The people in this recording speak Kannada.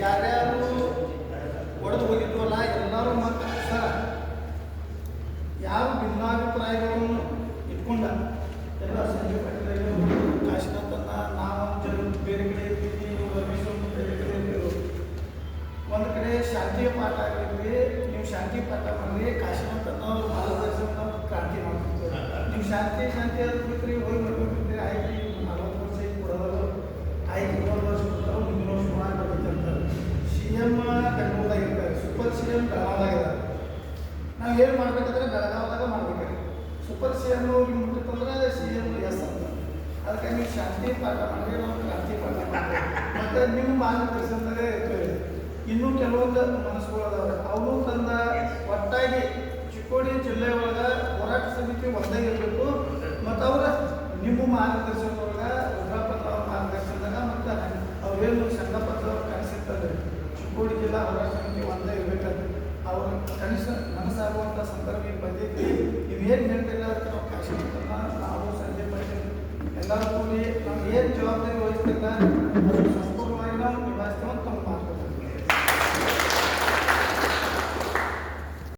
ಯಾರ್ಯಾರು ಒಡೆದು ಹೋಗಿದ್ವಲ್ಲ, ಎಲ್ಲರೂ ಮತ್ತೆ ಸರ. ಯಾವ ಭಿನ್ನಾಭಿಪ್ರಾಯಗಳನ್ನು ಇಟ್ಕೊಂಡ? ಎಲ್ಲ ಸಂಜೆ ಕಾಶಿನಾಥನ್ನ ನಾವು ಬೇರೆ ಕಡೆ ಇರ್ತೀವಿ ಬೇರೆ ಕಡೆ ಇರ್ತೀವಿ ಒಂದು ಕಡೆ ಶಾಂತಿಯ ಪಾಠ ಆಗಿರ್ಲಿ ನೀವು ಶಾಂತಿ ಪಾಠ ಮಾಡಿ ಕಾಶಿನಾಥನ್ನ ಮಾರ್ಗದರ್ಶನ ಕ್ರಾಂತಿ ಮಾಡ್ತಿರ್ತೀವಿ ನೀವು ಶಾಂತಿ ಶಾಂತಿ ಏನು ಮಾಡಬೇಕಂದ್ರೆ ಬೆಳಗಾವ್ದಾಗ ಮಾಡ್ಬೇಕು ಸೂಪರ್ ಸಿ ಎಂ ಅವ್ರಿಗೆ ಮುಟ್ಟಿತ್ತಂದ್ರೆ ಸಿ ಎಂ ಎಸ್ ಅಂತ. ಅದಕ್ಕೆ ನೀವು ಶಾಂತಿ ಪಾಠ ಮಾಡಿರೋ ನಾವು ಪಾಠ ಮತ್ತೆ ನಿಮ್ಮ ಮಾರ್ಗದರ್ಶನದಾಗ ಇನ್ನೂ ಕೆಲವೊಂದು ಮನಸ್ಸುಗಳು ಅದಾವೆ ಅವರು ತಂದ ಒಟ್ಟಾಗಿ ಚಿಕ್ಕೋಡಿ ಜಿಲ್ಲೆ ಒಳಗೆ ಹೋರಾಟ ಸಮಿತಿ ಒಂದೇ ಇರಬೇಕು. ಮತ್ತು ಅವರ ನಿಮ್ಮ ಮಾರ್ಗದರ್ಶನದೊಳಗೆ ಉಗ್ರಪತ್ರ ಅವ್ರ ಮಾರ್ಗದರ್ಶನದಾಗ ಮತ್ತು ಅವ್ರೇನು ಸಂಘಪತ್ರ ಪತ್ರ ಕನಸಿರ್ತಾರೆ ಚಿಕ್ಕೋಡಿ ಜಿಲ್ಲಾ ಹೋರಾಟ ಸಮಿತಿ ಒಂದೇ ಇರಬೇಕಂತ ಅವ್ರ ಕನಿಷ್ಠ ಮನಸ್ಸಾಗುವಂಥ ಸಂದರ್ಭ ಈಗ ಬಂದೈತಿ ನೀವೇನು ಹೇಳ್ತಿಲ್ಲ ಅಂತ ನಾವು ಕಾಶಿ ನಾವು ಸಂಜೆ ಪಟ್ಟೆ ಎಲ್ಲರೂ ಕೂಡಿ ನಾವು ಏನು ಜವಾಬ್ದಾರಿ ವಹಿಸ್ತಿಲ್ಲ